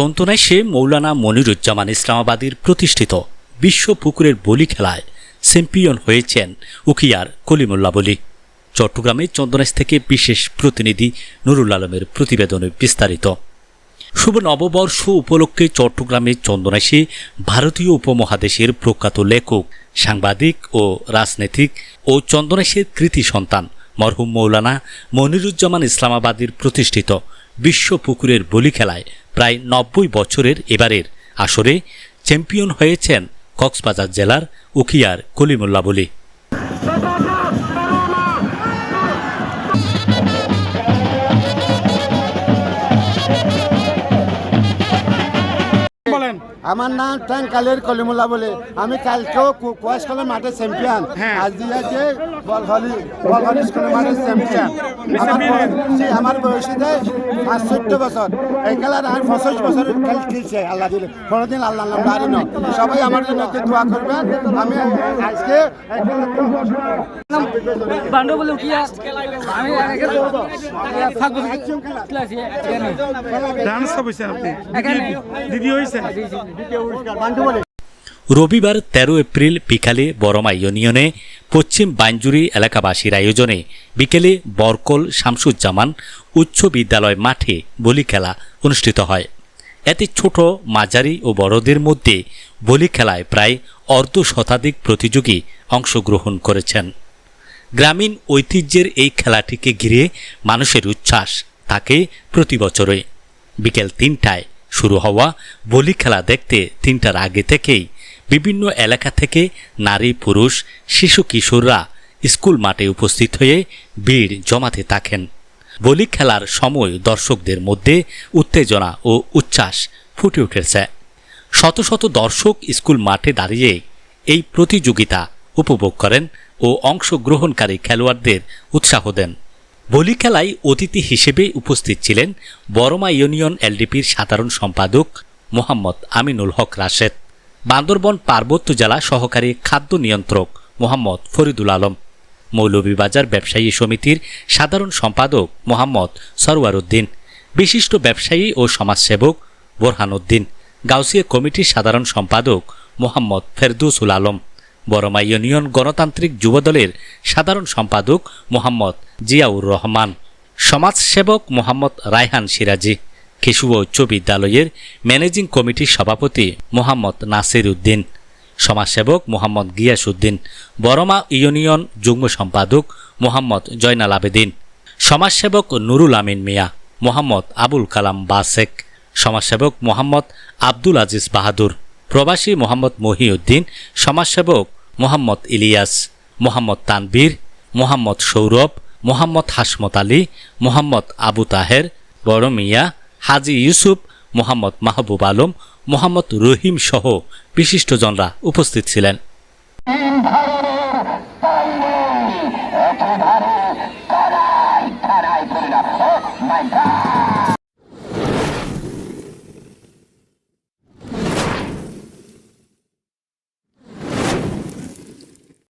চন্দনায় সে মৌলানা মনিরুজ্জামান ইসলামাবাদীর প্রতিষ্ঠিত বিশ্ব পুকুরের বলি খেলায় চ্যাম্পিয়ন হয়েছেন উকিয়ার কলিমুল্লা বলি। চট্টগ্রামে চন্দনাইশ থেকে বিশেষ প্রতিনিধি নুরুল আলমের প্রতিবেদনে বিস্তারিত। শুভ নববর্ষ উপলক্ষে চট্টগ্রামে চন্দনাইশে ভারতীয় উপমহাদেশের প্রখ্যাত লেখক, সাংবাদিক ও রাজনৈতিক ও চন্দনাইশের কৃতি সন্তান মরহুম মৌলানা মনিরুজ্জামান ইসলামাবাদের প্রতিষ্ঠিত বিশ্ব পুকুরের বলি খেলায় প্রায় নব্বই বছরের এবারের আসরে চ্যাম্পিয়ন হয়েছেন কক্সবাজার জেলার উখিয়ার কলিমুল্লা বলি আমার নাম ট্যাং ট্যাঙ্কালের কলিমুল্লা বলে। আমি কালকেও কু- কুয়াশ কলের মাঠে চ্যাম্পিয়ন। আজ দিয়ে যে বলহলি বলহলি স্কুলের মাঠে চ্যাম্পিয়ন আমার. বয়স- বয়সীতে পাঁচ চোদ্দ বছর। এই খেলার আর পঁচিশ বছর খেল খেলছে আল্লাহ দিলে। কোনোদিন আল্লাহ নাম দাঁড়ি ন। সবাই আমার জন্য একটু দোয়া করবেন। আমি আজকে বান্ডো বলে উঠিয়া আমি ডান্স হয়েছেন আপনি। দিদি হয়েছেন রবিবার তেরো এপ্রিল বিকালে বরমা ইউনিয়নে পশ্চিম বাঞ্জুরি এলাকাবাসীর আয়োজনে বিকেলে বরকল শামসুজ্জামান উচ্চ বিদ্যালয় মাঠে বলি খেলা অনুষ্ঠিত হয়। এতে ছোট, মাঝারি ও বড়দের মধ্যে বলি খেলায় প্রায় অর্ধ শতাধিক প্রতিযোগী অংশগ্রহণ করেছেন। গ্রামীণ ঐতিহ্যের এই খেলাটিকে ঘিরে মানুষের উচ্ছ্বাস থাকে প্রতি বছরে। বিকেল তিনটায় শুরু হওয়া বলি খেলা দেখতে তিনটার আগে থেকেই বিভিন্ন এলাকা থেকে নারী, পুরুষ, শিশু, কিশোররা স্কুল মাঠে উপস্থিত হয়ে ভিড় জমাতে থাকেন। বলি খেলার সময় দর্শকদের মধ্যে উত্তেজনা ও উচ্ছ্বাস ফুটে উঠেছে। শত শত দর্শক স্কুল মাঠে দাঁড়িয়ে এই প্রতিযোগিতা উপভোগ করেন ও অংশগ্রহণকারী খেলোয়াড়দের উৎসাহ দেন। বলি খেলায় অতিথি হিসেবে উপস্থিত ছিলেন বরমা ইউনিয়ন এলডিপির সাধারণ সম্পাদক মোহাম্মদ আমিনুল হক রাশেদ, বান্দরবন পার্বত্য জেলা সহকারী খাদ্য নিয়ন্ত্রক মোহাম্মদ ফরিদুল আলম, মৌলভীবাজার ব্যবসায়ী সমিতির সাধারণ সম্পাদক মোহাম্মদ সরওয়ার উদ্দিন, বিশিষ্ট ব্যবসায়ী ও সমাজসেবক বোরহান উদ্দিন, গাউসিয়া কমিটির সাধারণ সম্পাদক মোহাম্মদ ফেরদৌসুল আলম। বরমা ইউনিয়ন গণতান্ত্রিক যুবদলের সাধারণ সম্পাদক মোহাম্মদ জিয়াউর রহমান, সমাজসেবক মোহাম্মদ রায়হান সিরাজি কেশুয়া উচ্চ বিদ্যালয়ের ম্যানেজিং কমিটির সভাপতি মোহাম্মদ নাসির উদ্দিন, সমাজসেবক মোহাম্মদ গিয়াস উদ্দিন বরমা ইউনিয়ন যুগ্ম সম্পাদক মোহাম্মদ জয়নাল আবেদিন, সমাজসেবক নুরুল আমিন মিয়া, মোহাম্মদ আবুল কালাম বাসেক, সমাজসেবক মোহাম্মদ আব্দুল আজিজ বাহাদুর প্রবাসী মোহাম্মদ মহিউদ্দিন, সমাজসেবক মোহাম্মদ ইলিয়াস, মোহাম্মদ তানবীর মোহাম্মদ সৌরভ, মোহাম্মদ হাসমত আলী, মোহাম্মদ আবু তাহের, বড় মিয়া, হাজি ইউসুফ, মোহাম্মদ মাহবুব আলম, মোহাম্মদ রহিম সহ বিশিষ্টজনরা উপস্থিত ছিলেন।